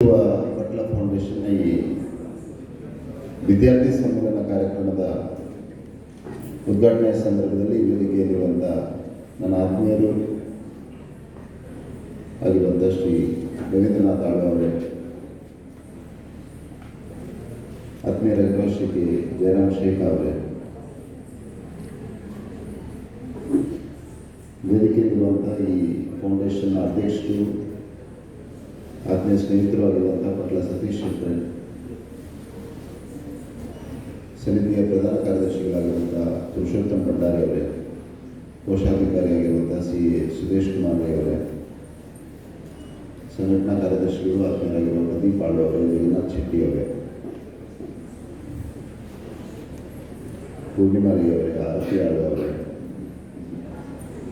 ಇರುವ ಫೌಂಡೇಶನ್ ಈ ವಿದ್ಯಾರ್ಥಿ ಸಮ್ಮೇಳನ ಕಾರ್ಯಕ್ರಮದ ಉದ್ಘಾಟನೆಯ ಸಂದರ್ಭದಲ್ಲಿ ವೇದಿಕೆಯಲ್ಲಿರುವಂಥ ನನ್ನ ಆತ್ಮೀಯರು ಆಗಿರುವಂಥ ಶ್ರೀ ರವೀಂದ್ರನಾಥ್ ಆಳ್ವ ಅವರೇ ಆತ್ಮೀಯರಾಗಿರುವ ಶ್ರೀ ಜಯರಾಮ್ ಶೇಖ ಅವರೇ ವೇದಿಕೆಯಲ್ಲಿರುವಂಥ ಈ ಫೌಂಡೇಶನ್ ಅಧ್ಯಕ್ಷರು ಆತ್ಮೀಯ ಸ್ನೇಹಿತರು ಆಗಿರುವಂಥ ಪಟ್ಲ ಸತೀಶ್ ಶೆಟ್ಟರೆ ಸಮಿತಿಯ ಪ್ರಧಾನ ಕಾರ್ಯದರ್ಶಿಗಳಾಗಿರುವಂಥ ಪುರುಷೋತ್ತಮ್ ಭಂಡಾರಿ ಅವರೇ ಕೋಶಾಧಿಕಾರಿಯಾಗಿರುವಂಥ ಸಿ ಎ ಸುರೇಶ್ ಕುಮಾರ್ ಅವರೇ, ಸಂಘಟನಾ ಕಾರ್ಯದರ್ಶಿಗಳು ಆತ್ಮೀಯರಾಗಿರುವ ಪ್ರದೀಪ್ ಆಳ್ವ ಅವರೇ ಜಗನ್ನಾಥ್ ಶೆಟ್ಟಿ ಅವರೇ ಪೂರ್ಣಿಮಾ ರೈ ಅವರೇ, ಆರತಿ ಆಳ್ವ ಅವರೇ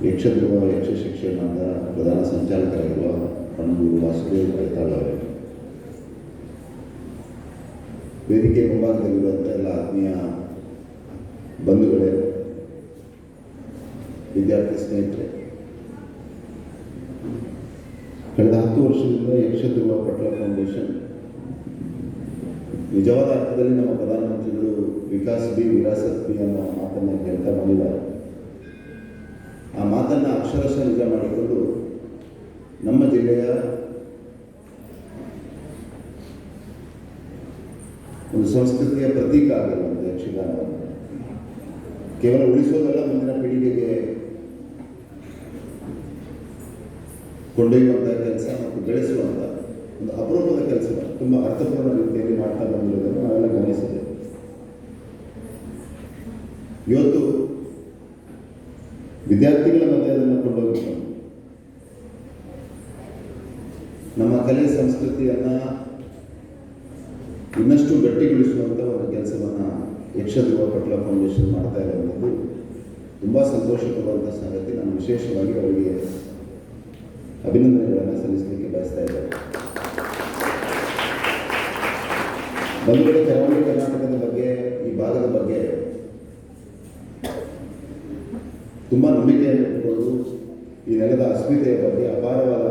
ಯಕ್ಷಧ್ರುವ ಯಕ್ಷ ಶಿಕ್ಷಣದ ಪ್ರಧಾನ ಸಂಚಾಲಕರಾಗಿರುವ ಪಣಂಬೂರು ವಾಸುದೇವ್ ಕೈತಾಳ್ ವೇದಿಕೆ ಮುಂಭಾಗದಲ್ಲಿರುವಂಥ ಎಲ್ಲ ಆತ್ಮೀಯ ಬಂಧುಗಳೇ, ವಿದ್ಯಾರ್ಥಿ ಸ್ನೇಹಿತರೆ, ಕಳೆದ ಹತ್ತು ವರ್ಷದಿಂದ ಯಕ್ಷಧ್ರುವ ಪಟ್ಲ ಫೌಂಡೇಶನ್ ನಿಜವಾದ ಅರ್ಥದಲ್ಲಿ ನಮ್ಮ ಪ್ರಧಾನಮಂತ್ರಿಗಳು ವಿಕಾಸ್ ಬಿ ವಿರಾಸತ್ ಬಿ ಅನ್ನೋ ಮಾತನ್ನು ಹೇಳ್ತಾ ಬಂದಿದ್ದಾರೆ. ಆ ಮಾತನ್ನು ಅಕ್ಷರಶಃ ನಿಜ ಮಾಡಿಕೊಂಡು ನಮ್ಮ ಜಿಲ್ಲೆಯ ಒಂದು ಸಂಸ್ಕೃತಿಯ ಪ್ರತೀಕ ಆಗಿರುವಂತೆ ಯಕ್ಷಗಾನವನ್ನು. ಕೇವಲ ಉಳಿಸೋದಲ್ಲ, ಮುಂದಿನ ಪೀಳಿಗೆಗೆ ಕೊಂಡೊಯ್ಯುವಂಥ ಕೆಲಸ ಮತ್ತು ಬೆಳೆಸುವಂಥ ಒಂದು ಅಪರೂಪದ ಕೆಲಸ, ತುಂಬ ಅರ್ಥಪೂರ್ಣ ರೀತಿಯಲ್ಲಿ ಮಾಡ್ತಾ ಬಂದಿರೋದನ್ನು ನಾವೆಲ್ಲ ಗಮನಿಸಿದೆ ಇವತ್ತು ವಿದ್ಯಾರ್ಥಿಗಳ ಅದನ್ನು ಕೊಂಡೋಗ್ಬೇಕು ನಮ್ಮ ಕಲೆ, ಸಂಸ್ಕೃತಿಯನ್ನು ಇನ್ನಷ್ಟು ಗಟ್ಟಿಗೊಳಿಸುವಂಥ ಒಂದು ಕೆಲಸವನ್ನು ಯಕ್ಷಧ್ರುವ ಪಟ್ಲ ಫೌಂಡೇಶನ್ ಮಾಡ್ತಾ ಇರೋದು ತುಂಬ ಸಂತೋಷ ಸಂಗತಿ. ನಾನು ವಿಶೇಷವಾಗಿ ಅವರಿಗೆ ಅಭಿನಂದನೆಗಳನ್ನು ಸಲ್ಲಿಸಲಿಕ್ಕೆ ಬಯಸ್ತಾ ಇದ್ದೇನೆ. ಬಂಧುಗಳ ಕರಾವಳಿ ಕರ್ನಾಟಕದ ಬಗ್ಗೆ, ಈ ಭಾಗದ ಬಗ್ಗೆ ತುಂಬ ನಂಬಿಕೆಯನ್ನು ಇಟ್ಟುಕೊಂಡು ಈ ನೆಲದ ಅಸ್ಮಿತೆಯ ಬಗ್ಗೆ ಅಪಾರವಾದ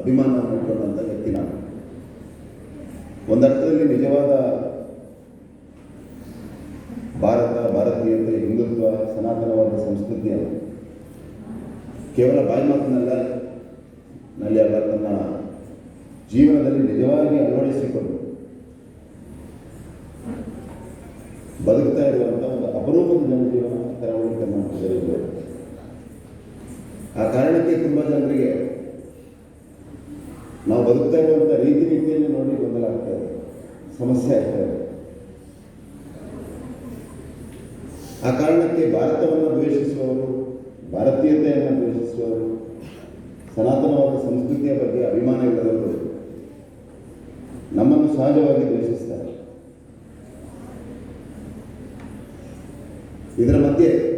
ಅಭಿಮಾನವನ್ನು ಕೊಡುವಂಥ ವ್ಯಕ್ತಿ ನಾನು. ಒಂದರ್ಥದಲ್ಲಿ ನಿಜವಾದ ಭಾರತ, ಭಾರತೀಯತೆ, ಹಿಂದುತ್ವ, ಸನಾತನವಾದ ಸಂಸ್ಕೃತಿಯ ಕೇವಲ ಬಾಯಿ ಮಾತಿನಲ್ಲ, ನಲ್ಲಿ ಅಲ್ಲ ತನ್ನ ಜೀವನದಲ್ಲಿ ನಿಜವಾಗಿ ಅಳವಡಿಸಿಕೊಂಡು ಬದುಕ್ತಾ ಇರುವಂಥ ಒಂದು ಅಪರೂಪದ ಜನಜೀವನ ಕರಾವಳಿ ಕರ್ನಾಟಕದಲ್ಲಿ ಆ ಕಾರಣಕ್ಕೆ ತುಂಬ ಜನರಿಗೆ ನಾವು ಬದುಕ್ತಾ ಇರುವಂಥ ರೀತಿ ರೀತಿಯಲ್ಲಿ ನೋಡಿ ಗೊಂದಲ ಆಗ್ತಾ ಸಮಸ್ಯೆ ಆಗ್ತಾ ಇದೆ. ಆ ಕಾರಣಕ್ಕೆ ಭಾರತವನ್ನು ದ್ವೇಷಿಸುವವರು, ಭಾರತೀಯತೆಯನ್ನು ದ್ವೇಷಿಸುವವರು, ಸನಾತನವಾದ ಸಂಸ್ಕೃತಿಯ ಬಗ್ಗೆ ಅಭಿಮಾನ ಇಲ್ಲದವರು ನಮ್ಮನ್ನು ಸಹಜವಾಗಿ ದ್ವೇಷಿಸ್ತಾರೆ. ಇದರ ಮಧ್ಯೆ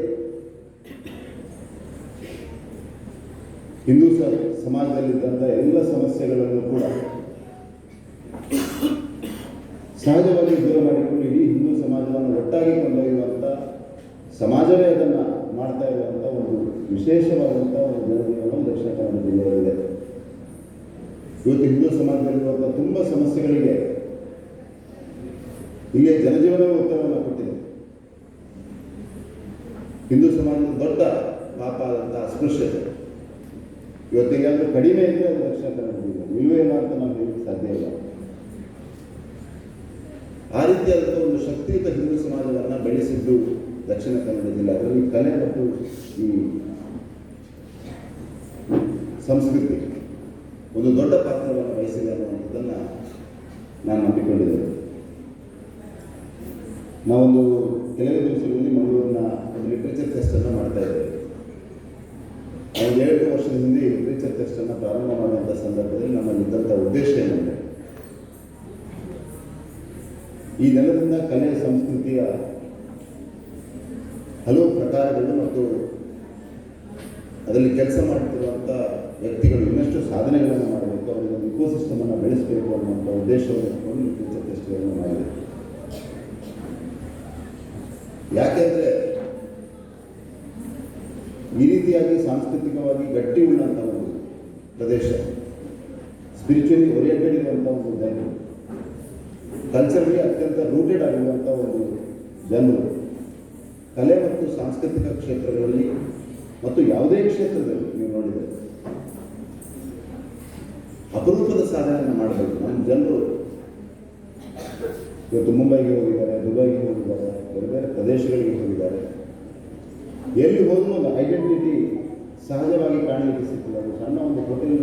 ಹಿಂದೂ ಸ- ಸಮಾಜದಲ್ಲಿದ್ದಂಥ ಎಲ್ಲ ಸಮಸ್ಯೆಗಳನ್ನು ಕೂಡ ಸಹಜವಾಗಿ ದೂರ ಮಾಡಿಕೊಂಡು ಇಡೀ ಹಿಂದೂ ಸಮಾಜವನ್ನು ಒಟ್ಟಾಗಿ ಕೊಂಡೊಯ್ಯುವಂಥ ಸಮಾಜವೇ ಅದನ್ನು ಮಾಡ್ತಾ ಇರುವಂಥ ಒಂದು ವಿಶೇಷವಾದಂಥ ಒಂದು ಜನಜೀವನ ದಕ್ಷಿಣ ಕನ್ನಡ ಜಿಲ್ಲೆಯಲ್ಲಿದೆ. ಇವತ್ತು ಹಿಂದೂ ಸಮಾಜದಲ್ಲಿರುವಂಥ ತುಂಬ ಸಮಸ್ಯೆಗಳಿಗೆ ಇಲ್ಲಿಯ ಜನಜೀವನವೇ ಉತ್ತರವನ್ನು ಕೊಟ್ಟಿದೆ. ಹಿಂದೂ ಸಮಾಜದ ದೊಡ್ಡ ಪಾಪ ಆದಂಥ ಅಸ್ಪೃಶ್ಯತೆ ಇವತ್ತಿಗಾದ್ರೂ ಕಡಿಮೆ ಇದ್ದರೆ ಅದು ದಕ್ಷಿಣ ಕನ್ನಡ ಇಲ್ಲವೇ ಇಲ್ಲ ಅಂತ ನಾವು ಹೇಳಲಿಕ್ಕೆ ಸಾಧ್ಯ ಇಲ್ಲ. ಆ ರೀತಿಯಾದಂಥ ಒಂದು ಶಕ್ತಿಯುತ ಹಿಂದೂ ಸಮಾಜವನ್ನು ಬೆಳೆಸಿದ್ದು ದಕ್ಷಿಣ ಕನ್ನಡ ಜಿಲ್ಲೆ. ಅದರಲ್ಲಿ ಕಲೆ ಮತ್ತು ಈ ಸಂಸ್ಕೃತಿ ಒಂದು ದೊಡ್ಡ ಪಾತ್ರವನ್ನು ವಹಿಸಿದೆ ಅನ್ನುವಂಥದ್ದನ್ನು ನಾನು ನಂಬಿಕೊಂಡಿದ್ದೇನೆ. ನಾವೊಂದು ಕೆಲವೇ ದಿವಸಗಳಲ್ಲಿ ಮಂಗಳೂರಿನ ಒಂದು ಲಿಟ್ರೇಚರ್ ಫೆಸ್ಟನ್ನು ಮಾಡ್ತಾ ಇದ್ದೇವೆ. ಎರಡು ವರ್ಷದ ಹಿಂದೆ ಈ ಲಿಟ್ರೇಚರ್ ಟೆಸ್ಟನ್ನು ಪ್ರಾರಂಭ ಮಾಡುವಂಥ ಸಂದರ್ಭದಲ್ಲಿ ನಮ್ಮಲ್ಲಿದ್ದಂಥ ಉದ್ದೇಶ ಏನಂದರೆ, ಈ ನೆಲದಿಂದ ಕಲೆ, ಸಂಸ್ಕೃತಿಯ ಹಲವು ಪ್ರಕಾರಗಳು ಮತ್ತು ಅದರಲ್ಲಿ ಕೆಲಸ ಮಾಡ್ತಿರುವಂಥ ವ್ಯಕ್ತಿಗಳು ಇನ್ನಷ್ಟು ಸಾಧನೆಗಳನ್ನು ಮಾಡಬೇಕು, ಅವರಿಗೆ ಒಂದು ಇಕೋಸಿಸ್ಟಮನ್ನು ಬೆಳೆಸಬೇಕು ಅನ್ನುವಂಥ ಉದ್ದೇಶವನ್ನು ಇಟ್ಕೊಂಡು ಲಿಟ್ರೇಚರ್ ಟೆಸ್ಟ್ಗಳನ್ನು ಮಾಡಿದೆ. ಯಾಕೆಂದರೆ ಈ ರೀತಿಯಾಗಿ ಸಾಂಸ್ಕೃತಿಕವಾಗಿ ಗಟ್ಟಿ ಉಳ್ಳಂಥ ಒಂದು ಪ್ರದೇಶ. ಸ್ಪಿರಿಚುವಲಿ ಓರಿಯೆಂಟೆಡ್ ಇರುವಂಥ ಒಂದು ಜನರು ಕಲ್ಚರ್ಲಿ ಅತ್ಯಂತ ರೂಟೆಡ್ ಆಗಿರುವಂಥ ಒಂದು ಜನರು ಕಲೆ ಮತ್ತು ಸಾಂಸ್ಕೃತಿಕ ಕ್ಷೇತ್ರಗಳಲ್ಲಿ ಮತ್ತು ಯಾವುದೇ ಕ್ಷೇತ್ರದಲ್ಲಿ ನೀವು ನೋಡಿದರೆ ಅಪರೂಪದ ಸಾಧನೆಯನ್ನು ಮಾಡಬೇಕು. ನಮ್ಮ ಜನರು ಇವತ್ತು ಮುಂಬೈಗೆ ಹೋಗಿದ್ದಾರೆ, ದುಬೈಗೆ ಹೋಗಿದ್ದಾರೆ, ಬೇರೆ ಬೇರೆ ಪ್ರದೇಶಗಳಿಗೆ ಹೋಗಿದ್ದಾರೆ. ಎಲ್ಲಿ ಹೋದ್ರೂ ಒಂದು ಐಡೆಂಟಿಟಿ ಸಹಜವಾಗಿ ಕಾಣಲಿಕ್ಕೆ ಸಿಗ್ತದೆ ಅದು ಸಣ್ಣ ಒಂದು ಹೋಟೆಲ್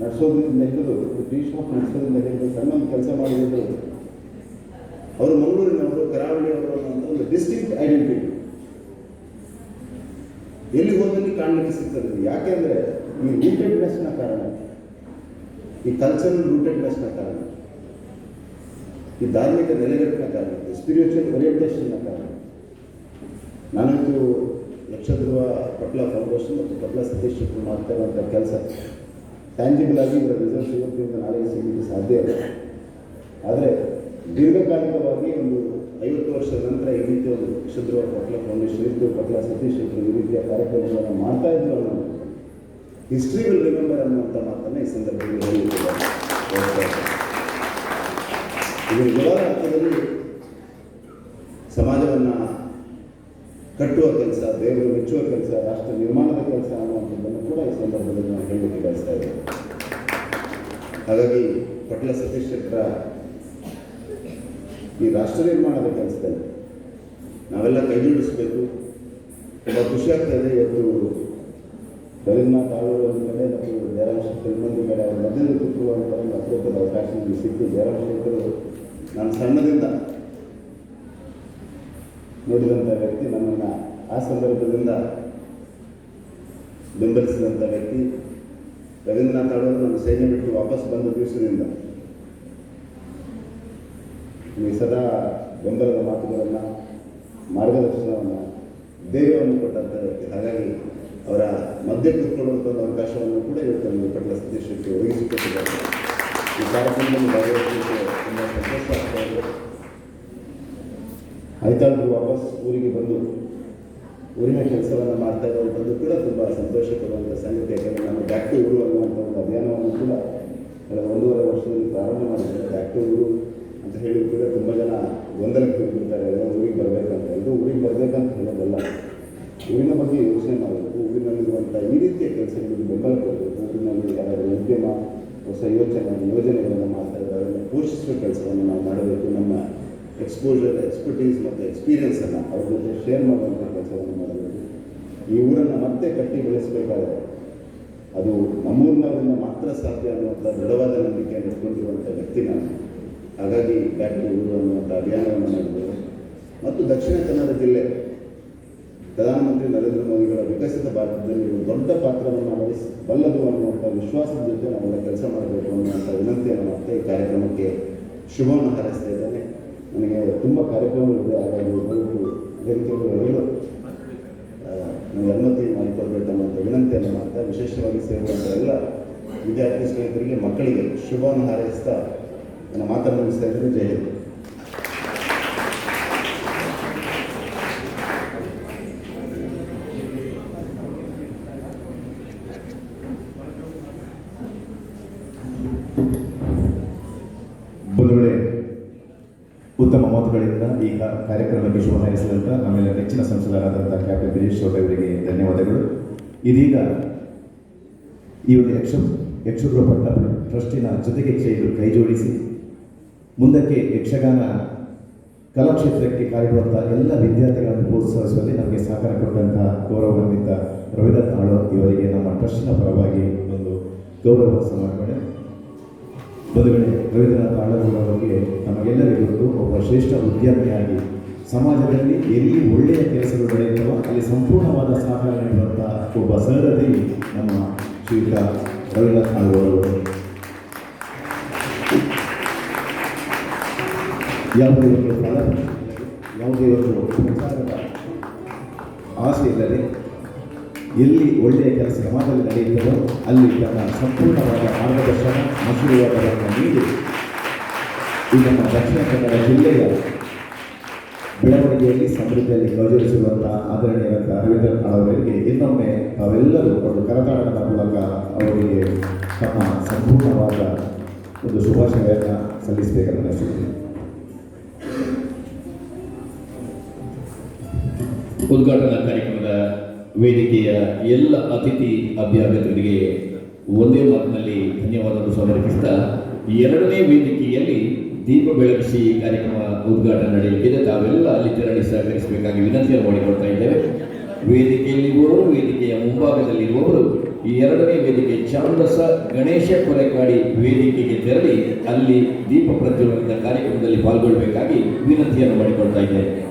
ನಡೆಸೋದ್ರಿಂದ ಹಿಡಿದು ಟೀ ಶಾಪ್ ನಡೆಸೋದ್ರಿಂದ ಹಿಡಿದು ಸಣ್ಣ ಒಂದು ಕೆಲಸ ಮಾಡಿದ್ರು ಅವರು ಮಂಗಳೂರಿನವರು ಕರಾವಳಿಯವರು ಅನ್ನುವಂಥ ಒಂದು ಡಿಸ್ಟಿಂಕ್ಟ್ ಐಡೆಂಟಿಟಿ ಎಲ್ಲಿ ಹೋದಲ್ಲಿ ಕಾಣಲಿಕ್ಕೆ ಸಿಗ್ತದೆ? ಯಾಕೆಂದರೆ ಈ ರೂಟೆಡ್ನೆಸ್ನ ಕಾರಣ. ಈ ಕಲ್ಚರಲ್ ರೂಟೆಡ್ನೆಸ್ನ ಕಾರಣ. ಈ ಧಾರ್ಮಿಕ ನೆಲೆಗಟ್ಟಿನ ಕಾರಣ. ಸ್ಪಿರಿಚುವಲ್ ಓರಿಯೆಂಟೇಷನ್ನ ಕಾರಣ. ನಾನಂತೂ ಯಕ್ಷಧ್ರುವ ಪಟ್ಲ ಫೌಂಡೇಶನ್ ಮತ್ತು ಪಟ್ಲ ಸತೀಶ್ ಮಾಡ್ತಾ ಇರುವಂಥ ಕೆಲಸ. ಟ್ಯಾಂಜಿಬಲ್ ಆಗಿ ಇವರ ರಿಸಲ್ಟ್ಸ್ ಇವತ್ತಿನಿಂದ ನಾಳೆಗೆ ಸಿಗಲಿಕ್ಕೆ ಸಾಧ್ಯ ಇಲ್ಲ. ಆದರೆ ದೀರ್ಘಕಾಲಿಕವಾಗಿ ಒಂದು ಐವತ್ತು ವರ್ಷದ ನಂತರ ಈ ರೀತಿಯ ಒಂದು ಯಕ್ಷಧ್ರುವ ಪಟ್ಲ ಫೌಂಡೇಶನ್ ಇದ್ದು ಪಟ್ಲ ಸತೀಶ್ ಶೆಟ್ಟಿ ಈ ರೀತಿಯ ಕಾರ್ಯಕ್ರಮಗಳನ್ನು ಮಾಡ್ತಾ ಇದ್ರು ಅನ್ನೋ ಹಿಸ್ಟ್ರಿ ವಿಲ್ ರಿಮೆಂಬರ್ ಅನ್ನುವಂಥ ಮಾತನ್ನು ಈ ಸಂದರ್ಭದಲ್ಲಿ ಹೇಳಿದ್ದಾರೆ. ಇದು ಸಮಾಜವನ್ನು ಕಟ್ಟುವ ಕೆಲಸ, ದೇವರು ಮೆಚ್ಚುವ ಕೆಲಸ, ರಾಷ್ಟ್ರ ನಿರ್ಮಾಣದ ಕೆಲಸ ಅನ್ನುವಂಥದ್ದನ್ನು ಕೂಡ ಈ ಸಂದರ್ಭದಲ್ಲಿ ನಾವು ಹೇಳಲಿಕ್ಕೆ ಬಯಸ್ತಾ ಇದ್ದೇನೆ ಹಾಗಾಗಿ ಪಟ್ಲ ಸತೀಶ್ ಶೆಟ್ಟರ ಈ ರಾಷ್ಟ್ರ ನಿರ್ಮಾಣದ ಕೆಲಸದಲ್ಲಿ ನಾವೆಲ್ಲ ಕೈ ಜೋಡಿಸಬೇಕು. ತುಂಬ ಖುಷಿ ಆಗ್ತಾ ಇದೆ ಇವತ್ತು ರವೀಂದ್ರನಾಥ್ ಒಂದು ಕಡೆ ಮತ್ತು ಜಯರಾಮ್ ಶೆಟ್ಟರ್ ಇನ್ನೊಂದು ಕಡೆ ಅವರು ಮಧ್ಯದಲ್ಲಿ ಕೂತ್ಕೊಳ್ಳುವಂಥ ಒಂದು ಅಪರೂಪದ ಅವಕಾಶ ಸಿಕ್ತು ಜಯರಾಮ್ ಶೆಟ್ಟರು ನಾನು ಸಣ್ಣದಿಂದ ನೋಡಿದಂಥ ವ್ಯಕ್ತಿ ನನ್ನನ್ನು ಆ ಸಂದರ್ಭದಿಂದ ಬೆಂಬಲಿಸಿದಂಥ ವ್ಯಕ್ತಿ ರವೀಂದ್ರನಾಥ್ ಅವರು ನಾನು ಸೈನ್ಯ ಬಿಟ್ಟು ವಾಪಸ್ ಬಂದ ದಿವಸದಿಂದ ನಿಮಗೆ ಸದಾ ಬೆಂಬಲದ ಮಾತುಗಳನ್ನು, ಮಾರ್ಗದರ್ಶನವನ್ನು, ಧೈರ್ಯವನ್ನು ಕೊಟ್ಟಂಥ ವ್ಯಕ್ತಿ. ಹಾಗಾಗಿ ಅವರ ಮಧ್ಯೆ ಕೂತ್ಕೊಳ್ಳುವಂಥ ಅವಕಾಶವನ್ನು ಕೂಡ ಇವತ್ತು ನಮಗೆ ಪಟ್ಲ ಸತೀಶ್ ಶೆಟ್ಟಿ ಒದಗಿಸಿಕೊಟ್ಟಿದ್ದಾರೆ. ಈ ಕಾರ್ಯಕ್ರಮದಲ್ಲಿ ಭಾಗವಹಿಸಲಿಕ್ಕೆ ತುಂಬ ಸಂತೋಷ ಆಗ್ತಾ ಇದೆ ಐತಾಳ್ರು ವಾಪಸ್ ಊರಿಗೆ ಬಂದು ಊರಿನ ಕೆಲಸವನ್ನು ಮಾಡ್ತಾ ಇರುವಂಥದ್ದು ಕೂಡ ತುಂಬ ಸಂತೋಷ ಕೊಡುವಂಥ ಸಂಗತಿ, ಯಾಕಂದರೆ ನಾನು ಬ್ಯಾಕ್ಟಿ ಊರು ಅನ್ನುವಂಥ ಒಂದು ಅಭಿಯಾನವನ್ನು ಕೂಡ ಕಳೆದ ಒಂದೂವರೆ ವರ್ಷದಲ್ಲಿ ಪ್ರಾರಂಭ ಮಾಡಿದ್ದಾರೆ. ಬ್ಯಾಕ್ಟಿ ಊರು ಅಂತ ಹೇಳಿ ಕೂಡ ತುಂಬ ಜನ ಗೊಂದಲಕ್ಕೆ ಹೋಗ್ಬಿಡ್ತಾರೆ. ಎಲ್ಲ ಊರಿಗೆ ಬರಬೇಕಂತ ಇದು ಊರಿಗೆ ಬರಬೇಕಂತ ಹೇಳೋದಲ್ಲ. ಊರಿನ ಬಗ್ಗೆ ಯೋಚನೆ ಮಾಡಬೇಕು. ಊರಿನಲ್ಲಿರುವಂಥ ಈ ರೀತಿಯ ಕೆಲಸಗಳಿಗೆ ಬೆಂಬಲ ಕೊಡಬೇಕು. ಊರಿನಲ್ಲಿ ಯಾರಾದರೂ ಉದ್ಯಮ, ಹೊಸ ಯೋಚನೆ ಯೋಜನೆಗಳನ್ನು ಮಾಡ್ತಾ ಇದ್ದಾರೆ. ಅದನ್ನು ಪೋಷಿಸುವ ಕೆಲಸವನ್ನು ನಾವು ಮಾಡಬೇಕು. ನಮ್ಮ ಎಕ್ಸ್ಪೋಜರ್ ಎಕ್ಸ್ಪರ್ಟೀಸ್ ಮತ್ತು ಎಕ್ಸ್ಪೀರಿಯನ್ಸನ್ನು ಅವ್ರ ಜೊತೆ ಶೇರ್ ಮಾಡುವಂಥ ಕೆಲಸವನ್ನು ಮಾಡಬೇಕು. ಈ ಊರನ್ನು ಮತ್ತೆ ಕಟ್ಟಿ ಬೆಳೆಸಬೇಕಾದ್ರೆ ಅದು ನಮ್ಮೂರಿನವರಿಂದ ಮಾತ್ರ ಸಾಧ್ಯ ಅನ್ನುವಂಥ ದೃಢವಾದ ನಂಬಿಕೆಯನ್ನು ಇಟ್ಕೊಂಡಿರುವಂಥ ವ್ಯಕ್ತಿ ನಾನು. ಹಾಗಾಗಿ ಬ್ಯಾಕ್ ಟು ಊರು ಅನ್ನುವಂಥ ಅಭಿಯಾನವನ್ನು ಮಾಡಿದ್ದೇವೆ ಮತ್ತು ದಕ್ಷಿಣ ಕನ್ನಡ ಜಿಲ್ಲೆ ಪ್ರಧಾನಮಂತ್ರಿ ನರೇಂದ್ರ ಮೋದಿಗಳ ವಿಕಸಿತ ಭಾರತದಲ್ಲಿ ಒಂದು ದೊಡ್ಡ ಪಾತ್ರವನ್ನು ವಹಿಸಬಲ್ಲದು ಅನ್ನುವಂಥ ವಿಶ್ವಾಸದ ಜೊತೆ ನಾವೆಲ್ಲ ಕೆಲಸ ಮಾಡಬೇಕು ಅನ್ನುವಂಥ ವಿನಂತಿಯನ್ನು ಮತ್ತೆ ಈ ಕಾರ್ಯಕ್ರಮಕ್ಕೆ ಶುಭವನ್ನು ಹಾರೈಸ್ತಾ ಇದ್ದೇನೆ. ನನಗೆ ತುಂಬ ಕಾರ್ಯಕ್ರಮಗಳಿದೆ ಹಾಗಾಗಿ ನಾವು ಆ, ನೀವು ಅನುಮತಿ ಮಾಡಿಕೊಡ್ಬೇಕು ಅನ್ನುವಂಥ ವಿನಂತಿಯನ್ನು ಮಾಡ್ತಾ ವಿಶೇಷವಾಗಿ ಸೇರುವಂಥ ಎಲ್ಲ ವಿದ್ಯಾರ್ಥಿ ಸ್ನೇಹಿತರಿಗೆ ಮಕ್ಕಳಿಗೆ ಶುಭವನ್ನು ಹಾರೈಸ್ತಾ ನನ್ನ ಮಾತನ್ನು ಮುಗಿಸ್ತಾ ಇದ್ದೀನಿ. ಜೈ ಹಿಂದ್ ಬಂಧುಗಳೇ ಉತ್ತಮ ಮಾತುಗಳಿಂದ ಈ ಕಾರ್ಯಕ್ರಮಕ್ಕೆ ಶುಭ ಹಾರೈಸಿದಂಥ ನಮ್ಮೆಲ್ಲ ನೆಚ್ಚಿನ ಸಂಸದರಾದಂಥ ಕ್ಯಾಪ್ಟನ್ ಗಿರೀಶ್ ಚೌಟ ಅವರಿಗೆ ಧನ್ಯವಾದಗಳು. ಇದೀಗ ಈ ಒಂದು ಯಕ್ಷ ಯಕ್ಷಗುರು ಪಟ್ಟ ಟ್ರಸ್ಟಿನ ಜೊತೆಗೆ ಕೈ ಕೈ ಜೋಡಿಸಿ ಮುಂದಕ್ಕೆ ಯಕ್ಷಗಾನ ಕಲಾಕ್ಷೇತ್ರಕ್ಕೆ ಕಾಲಿಡುವಂಥ ಎಲ್ಲ ವಿದ್ಯಾರ್ಥಿಗಳನ್ನು ಪ್ರೋತ್ಸಾಹಿಸುವಲ್ಲಿ ನಮಗೆ ಸಹಕಾರ ಕೊಟ್ಟಂತಹ ಗೌರವಾನ್ವಿತ ರವೀಂದ್ರನಾಥ್ ಇವರಿಗೆ ನಮ್ಮ ಟ್ರಸ್ಟಿನ ಪರವಾಗಿ ಒಂದು ಗೌರವ ಸಮರ್ಪಣೆ ಬಂಧುಗಳೇ ರವೀಂದ್ರನಾಥ ಬಗ್ಗೆ ನಮಗೆಲ್ಲರಿಗೂ ಒಬ್ಬ ಶ್ರೇಷ್ಠ ಉದ್ಯಮಿಯಾಗಿ ಸಮಾಜದಲ್ಲಿ ಎಲ್ಲಿ ಒಳ್ಳೆಯ ಕೆಲಸಗಳು ನಡೆಯುತ್ತವೋ ಅಲ್ಲಿ ಸಂಪೂರ್ಣವಾದ ಸಹಕಾರ ನೀಡುವಂಥ ಒಬ್ಬ ಸಹೃದಯಿ ನಮ್ಮ ಶ್ರೀಯುತ ರವೀಂದ್ರನಾಥ ಆಳೂರು ಅವರು. ಯಾವುದೇ ಒಂದು ಯಾವುದೇ ಒಂದು ಆಸೆ ಇಲ್ಲದೆ ಎಲ್ಲಿ ಒಳ್ಳೆಯ ಕೆಲಸ ಸಮಾಜದಲ್ಲಿ ನಡೆಯುತ್ತದೋ ಅಲ್ಲಿ ತನ್ನ ಸಂಪೂರ್ಣವಾದ ಮಾರ್ಗದರ್ಶನ ಆಶೀರ್ವಾದವನ್ನು ನೀಡಿ. ಈ ನಮ್ಮ ದಕ್ಷಿಣ ಕನ್ನಡ ಜಿಲ್ಲೆಯ ಬೆಳವಣಿಗೆಯಲ್ಲಿ, ಸಮೃದ್ಧಿಯಲ್ಲಿ ಕೈಜೋಡಿಸಿರುವಂಥ ಆದರಣೀಯರಂಥ ಅರವಿಂದ ಅವರಿಗೆ ಇನ್ನೊಮ್ಮೆ ತಾವೆಲ್ಲರೂ ಒಂದು ಕರತಾಡದ ಮೂಲಕ ಅವರಿಗೆ ತಮ್ಮ ಸಂಪೂರ್ಣವಾದ ಒಂದು ಶುಭಾಶಯವನ್ನು ಸಲ್ಲಿಸಬೇಕಂತ ಅನಿಸುತ್ತೆ ಉದ್ಘಾಟನಾ ಕಾರ್ಯಕ್ರಮದ ವೇದಿಕೆಯ ಎಲ್ಲ ಅತಿಥಿ ಅಭ್ಯಾಗತರಿಗೆ ಒಂದೇ ಮಾತಿನಲ್ಲಿ ಧನ್ಯವಾದಗಳು ಸಮರ್ಪಿಸ್ತಾ ಎರಡನೇ ವೇದಿಕೆಯಲ್ಲಿ ದೀಪ ಬೆಳಗಿಸಿ ಕಾರ್ಯಕ್ರಮ ಉದ್ಘಾಟನೆ ನಡೆಯಲಿದೆ ತಾವೆಲ್ಲ ಅಲ್ಲಿ ತೆರಳಿ ಸಹಕರಿಸಬೇಕಾಗಿ ವಿನಂತಿಯನ್ನು ಮಾಡಿಕೊಳ್ತಾ ಇದ್ದೇವೆ. ವೇದಿಕೆಯಲ್ಲಿರುವವರು, ವೇದಿಕೆಯ ಮುಂಭಾಗದಲ್ಲಿರುವವರು, ಈ ಎರಡನೇ ವೇದಿಕೆ ಚಾಂದಸ ಗಣೇಶ ಕೊರೆಕಾಡಿ ವೇದಿಕೆಗೆ ತೆರಳಿ ಅಲ್ಲಿ ದೀಪ ಪ್ರಜ್ವಲನದ ಕಾರ್ಯಕ್ರಮದಲ್ಲಿ ಪಾಲ್ಗೊಳ್ಳಬೇಕಾಗಿ ವಿನಂತಿಯನ್ನು ಮಾಡಿಕೊಳ್ತಾ ಇದ್ದೇವೆ.